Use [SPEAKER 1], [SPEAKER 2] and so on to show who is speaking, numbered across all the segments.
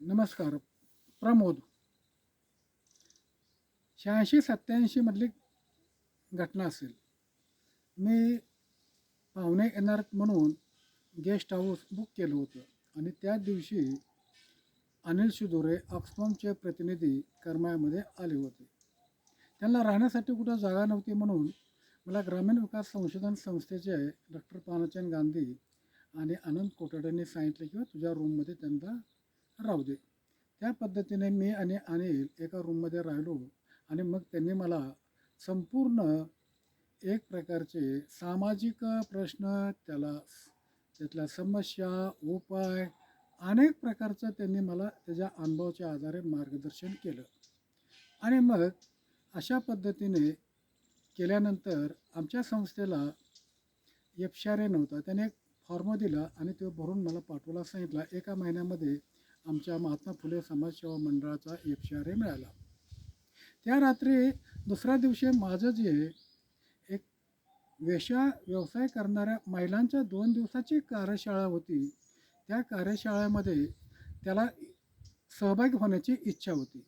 [SPEAKER 1] नमस्कार प्रमोद. शहाऐंशी सत्त्याऐंशीमधली घटना असेल. मी पाहुणे येणार म्हणून गेस्ट हाऊस बुक केलं होतं आणि त्याच दिवशी अनिल शिदोरे ऑक्सफॉर्मचे प्रतिनिधी करमाळ्यामध्ये आले होते. त्यांना राहण्यासाठी कुठं जागा नव्हती म्हणून मला ग्रामीण विकास संशोधन संस्थेचे डॉक्टर पानचंद गांधी आणि आनंद कोटाड्यांनी सांगितले किंवा तुझ्या रूममध्ये त्यांना राहू दे. त्या पद्धतीने मी आणि अनिल एका रूममध्ये राहिलो आणि मग त्यांनी मला संपूर्ण एक प्रकारचे सामाजिक प्रश्न त्याला त्यातल्या समस्या उपाय अनेक प्रकारचं त्यांनी मला त्याच्या अनुभवाच्या आधारे मार्गदर्शन केलं. आणि मग अशा पद्धतीने केल्यानंतर आमच्या संस्थेला एफशारे नव्हता. त्याने एक फॉर्म दिला आणि तो भरून मला पाठवायला सांगितला. एका महिन्यामध्ये आमच्या महात्मा फुले समाजसेवा मंडळाचा एफशारे मिळाला. त्या रात्री दुसऱ्या दिवशी माझं जे एक वेशा व्यवसाय करणाऱ्या महिलांच्या दोन दिवसाची कार्यशाळा होती त्या कार्यशाळेमध्ये त्याला सहभागी होण्याची इच्छा होती.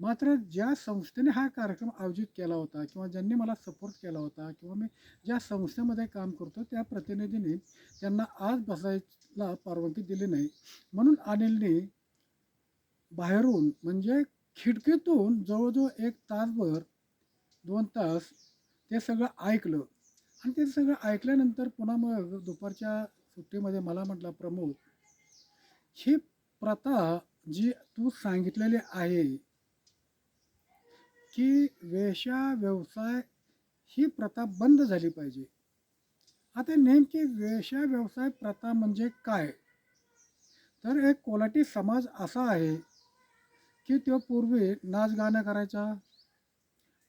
[SPEAKER 1] मात्र ज्या संस्थेने हा कार्यक्रम आयोजित केला होता किंवा ज्यांनी मला सपोर्ट केला होता किंवा मी ज्या संस्थेमध्ये काम करतो त्या प्रतिनिधीने त्यांना आज बसायला परवानगी दिली नाही. म्हणून अनिलने बाहेरून म्हणजे खिडकीतून जवळजवळ एक तासभर दोन तास ते सगळं ऐकलं. आणि ते सगळं ऐकल्यानंतर पुन्हा मग दुपारच्या सुट्टीमध्ये मला म्हटलं प्रमोद ही प्रथा जी तू सांगितलेली आहे की वेशा व्यवसाय ही प्रथा बंद झाली पाहिजे. आता नेमकी वेशा व्यवसाय प्रथा म्हणजे काय? तर एक कोलाटी समाज असा आहे की तो पूर्वी नाच गाणं करायचा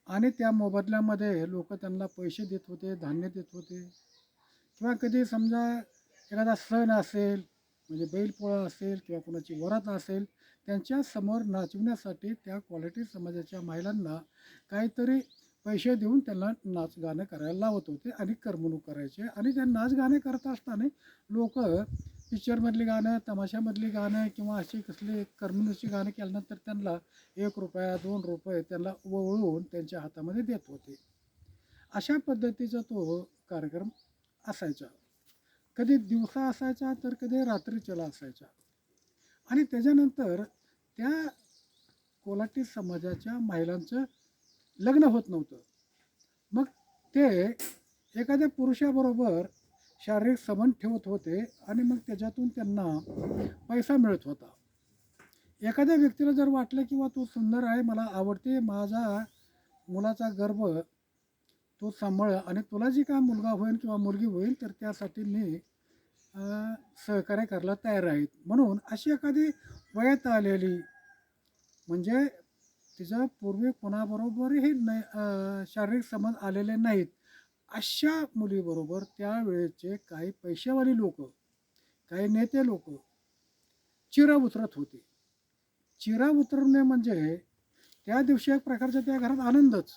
[SPEAKER 1] आणि त्या मोबदल्यामध्ये लोक त्यांना पैसे देत होते धान्य देत होते. किंवा कधी समजा एखादा सण असेल म्हणजे बैलपोळा असेल किंवा कोणाची वरात असेल त्यांच्यासमोर नाचविण्यासाठी त्या क्वालिटी समाजाच्या महिलांना काहीतरी पैसे देऊन त्यांना नाच गाणं करायला लावत होते आणि करमणूक करायचे. आणि त्या नाच गाणे करत असताना लोक पिक्चरमधली गाणं तमाशामधली गाणं किंवा अशी कसली करमणुकीची गाणं केल्यानंतर त्यांना एक रुपया दोन रुपये त्यांना वळवून त्यांच्या हातामध्ये देत होते. अशा पद्धतीचा तो कार्यक्रम असायचा. कधी दिवसा असायचा तर कधी रात्रीच्याला असायचा. आणि त्याच्यानंतर त्या कोलाटी समाजाच्या महिलांचं लग्न होत नव्हतं. मग ते एखाद्या पुरुषाबरोबर शारीरिक संबंध ठेवत होते आणि मग त्याच्यातून त्यांना पैसा मिळत होता. एखाद्या व्यक्तीला जर वाटलं किंवा तू सुंदर आहे मला आवडते माझा मुलाचा गर्भ तो सांभाळ आणि तुला जी काय मुलगा होईल किंवा मुलगी होईल तर त्यासाठी मी सहकार्य करायला तयार आहेत म्हणून अशी एखादी वयात आलेली म्हणजे तिचं पूर्वी कोणाबरोबरही न शारीरिक संबंध आलेले नाहीत अशा मुलीबरोबर त्यावेळेचे काही पैशावाली लोक काही नेते लोक चिरा उतरत होते. चिरा उतरणे म्हणजे त्या दिवशी एक प्रकारचा त्या घरात आनंदच.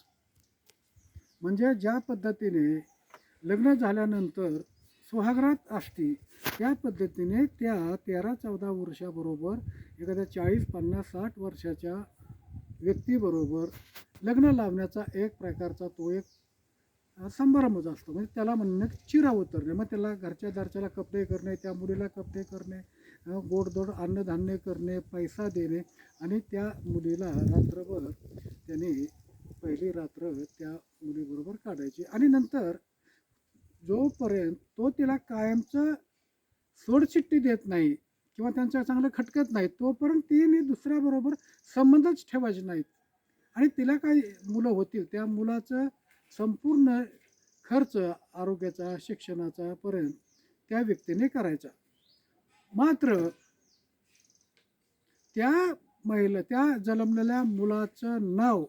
[SPEAKER 1] म्हणजे ज्या पद्धतीने लग्न झाल्यानंतर सुहागरात असते त्या पद्धतीने त्या तेरा चौदा वर्षाबरोबर एखाद्या चाळीस पन्नास साठ वर्षाच्या व्यक्तीबरोबर लग्न लावण्याचा एक प्रकारचा तो एक संभ्रमच असतो. म्हणजे त्याला म्हणणं चिरा उतरणे. मग त्याला घरच्या दारच्याला कपडे करणे त्या मुलीला कपडे करणे गोडदोड गोडधोड अन्नधान्य करणे पैसा देणे आणि त्या मुलीला रात्रभर त्याने पहिली रात्र त्या मुलीबरोबर काढायची. आणि नंतर जोपर्यंत तो तिला कायमचं सोडचिट्टी देत नाही किंवा त्यांच्या चांगलं खटकत नाही तोपर्यंत तिने दुसऱ्याबरोबर संबंधच ठेवायचे नाहीत. आणि तिला काही मुलं होतील त्या मुलाचं संपूर्ण खर्च आरोग्याचा शिक्षणाचा पर्यंत त्या व्यक्तीने करायचा. मात्र त्या महिला त्या जन्मलेल्या मुलाचं नाव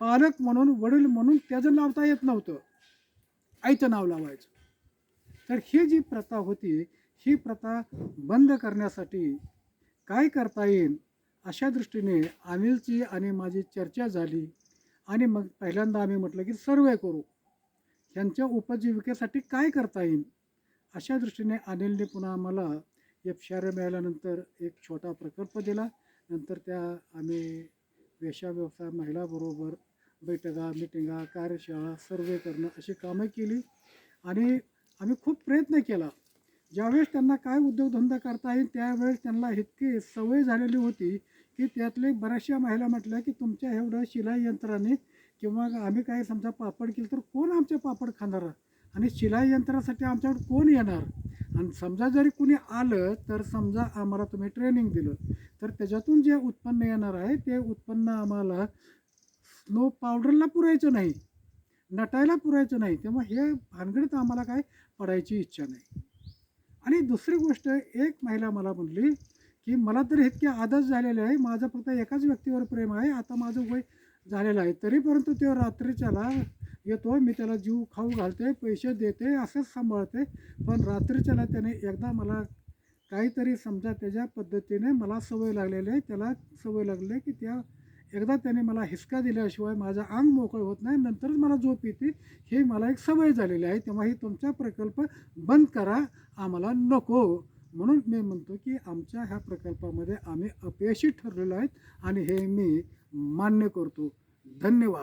[SPEAKER 1] पालक म्हणून वडील म्हणून त्याचं लावता येत नव्हतं. आईचं नाव लावायचं. तर ही जी प्रथा होती ही प्रथा बंद करण्यासाठी काय करता येईल अशा दृष्टीने अनिलची आणि माझी चर्चा झाली. आणि मग पहिल्यांदा आम्ही म्हटलं की सर्वे करू. ह्यांच्या उपजीविकेसाठी काय करता येईल? अशा दृष्टीने अनिलने पुन्हा आम्हाला एफशारे मिळाल्यानंतर एक छोटा प्रकल्प दिला. नंतर त्या आम्ही वेशा व्यवसाय महिलाबरोबर बैठका मिटिंगा कार्यशाळा सर्वे करणं अशी कामं केली आणि आम्ही खूप प्रयत्न केला. ज्यावेळेस त्यांना काय उद्योगधंदा करता येईल त्यावेळेस त्यांना इतकी सवय झालेली होती की त्यातले बऱ्याचशा महिला म्हटल्या की तुमच्या एवढं शिलाई यंत्राने किंवा आम्ही काय समजा पापड केलं तर कोण आमचे पापड खाणार? आणि शिलाई यंत्रासाठी आमच्याकडे कोण येणार? आणि समजा जरी कुणी आलं तर समजा आम्हाला तुम्ही ट्रेनिंग दिलं. तर त्याच्यातून जे उत्पन्न येणार आहे ते उत्पन्न आम्हाला स्नो पावडरला पुरायचं नाही. नटायला पुरायचं नाही. तेव्हा हे भानगडीत आम्हाला काय पडायची इच्छा नाही. आणि दुसरी गोष्ट एक महिला मला म्हणली की मला तर इतके आदच झालेले आहे. माझं फक्त एकाच व्यक्तीवर प्रेम आहे. आता माझं वय झालेलं आहे. तरी परंतु तो रात्रीच्याला येतो. मी त्याला जीव खाऊ घालते पैसे देते असंच सांभाळते. पण रात्रीच्याला त्याने एकदा मला काहीतरी समजा त्याच्या पद्धतीने मला सवय लागलेली आहे. त्याला सवय लागली आहे की त्या एकदा त्याने मला हिसका दिल्याशिवाय माझं अंग मोकळं होत नाही नंतरच मला झोप येते. हे मला एक सवय झालेली आहे. तेव्हा ही तुमचा प्रकल्प बंद करा. आम्हाला नको. म्हणून मी म्हणतो की आमच्या ह्या प्रकल्पामध्ये आम्ही अपयशी ठरलेलो आहेत आणि हे मी मान्य करतो. धन्यवाद.